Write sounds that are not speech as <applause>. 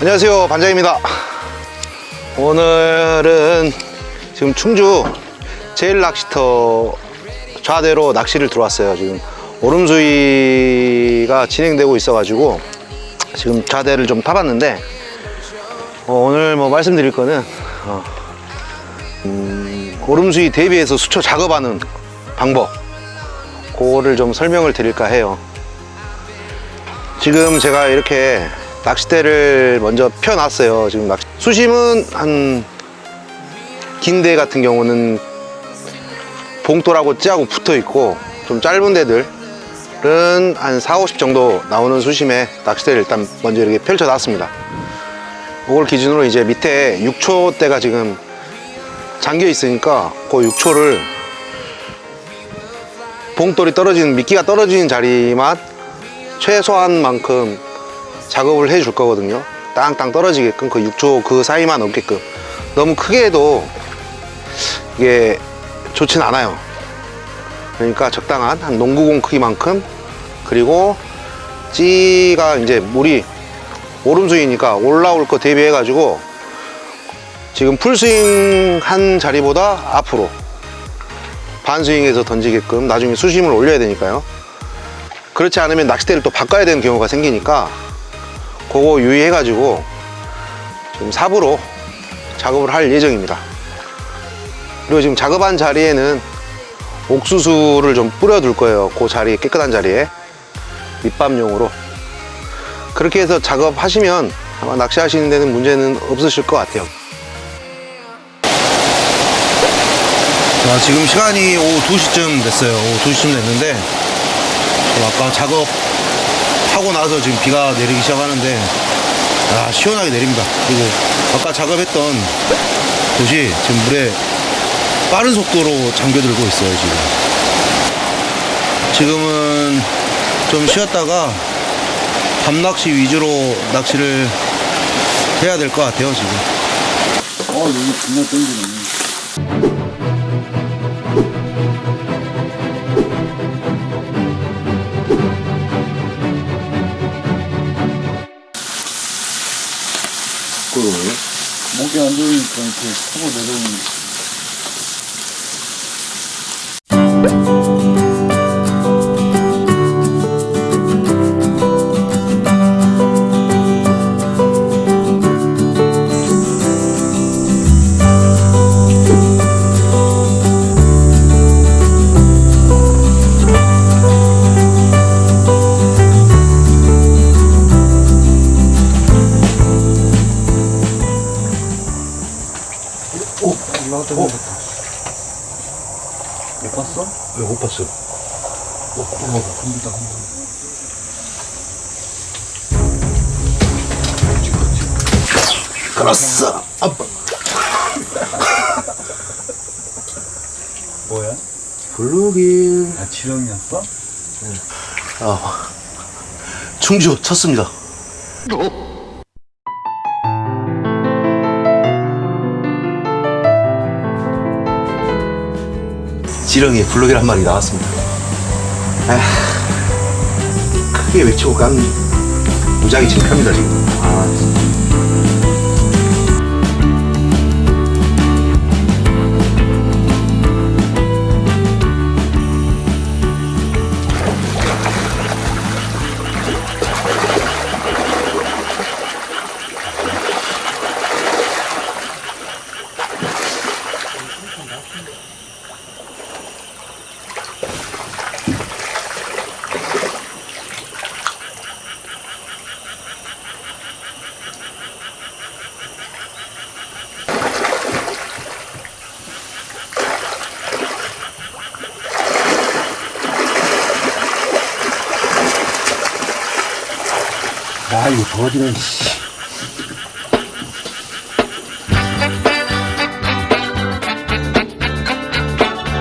안녕하세요. 반장입니다. 오늘은 지금 충주 제일 낚시터 좌대로 낚시를 들어왔어요. 지금 오름수위가 진행되고 있어 가지고 지금 좌대를 좀 타봤는데 어, 오늘 뭐 말씀드릴 거는 어, 음, 오름수위 대비해서 수초 작업하는 방법 그거를 좀 설명을 드릴까 해요. 지금 제가 이렇게 낚싯대를 먼저 펴놨어요. 지금 낚시... 수심은 한 긴데 같은 경우는 봉돌하고 찌하고 붙어 있고 좀 짧은 데들은 한 4, 50 정도 나오는 수심에 낚싯대를 일단 먼저 이렇게 펼쳐 놨습니다. 그걸 기준으로 이제 밑에 6초대가 지금 잠겨 있으니까 그 6초를 봉돌이 떨어지는 미끼가 떨어지는 자리만 최소한 만큼 작업을 해줄 거거든요. 땅땅 떨어지게끔 그 6초 그 사이만 없게끔 너무 크게 해도 이게 좋진 않아요. 그러니까 적당한 한 농구공 크기만큼 그리고 찌가 이제 물이 오름수이니까 올라올 거 대비해 가지고 지금 풀스윙 한 자리보다 앞으로 반스윙에서 던지게끔 나중에 수심을 올려야 되니까요. 그렇지 않으면 낚싯대를 또 바꿔야 되는 경우가 생기니까 그거 유의해 가지고 지금 삽으로 작업을 할 예정입니다. 그리고 지금 작업한 자리에는 옥수수를 좀 뿌려 둘 거예요. 그 자리에 깨끗한 자리에. 밑밥용으로. 그렇게 해서 작업하시면 아마 낚시하시는 데는 문제는 없으실 것 같아요. 자 지금 시간이 오후 2시쯤 됐어요. 오후 2시쯤 됐는데 아까 작업 하고 나서 지금 비가 내리기 시작하는데 아 시원하게 내립니다. 그리고 아까 작업했던 곳이 지금 물에 빠른 속도로 잠겨들고 있어요 지금. 지금은 좀 쉬었다가 밤낚시 위주로 낚시를 해야 될 것 같아요 지금. 어, 여기 존나 땡기네. 이렇게 타고 내려오는 내렸다. 못 봤어? 왜 못 봤어요? 어, 어, 흔들다, 흔들다. 그렇어 아빠 <laughs> 뭐야? 블루길 아, 지렁이였어? 아, 충주 쳤습니다. 지렁이의 블록이란 말이 나왔습니다. 에휴, 크게 외치고 간 무작위 창피합니다 지금. 아, 진짜. 아이고 저지는 씨.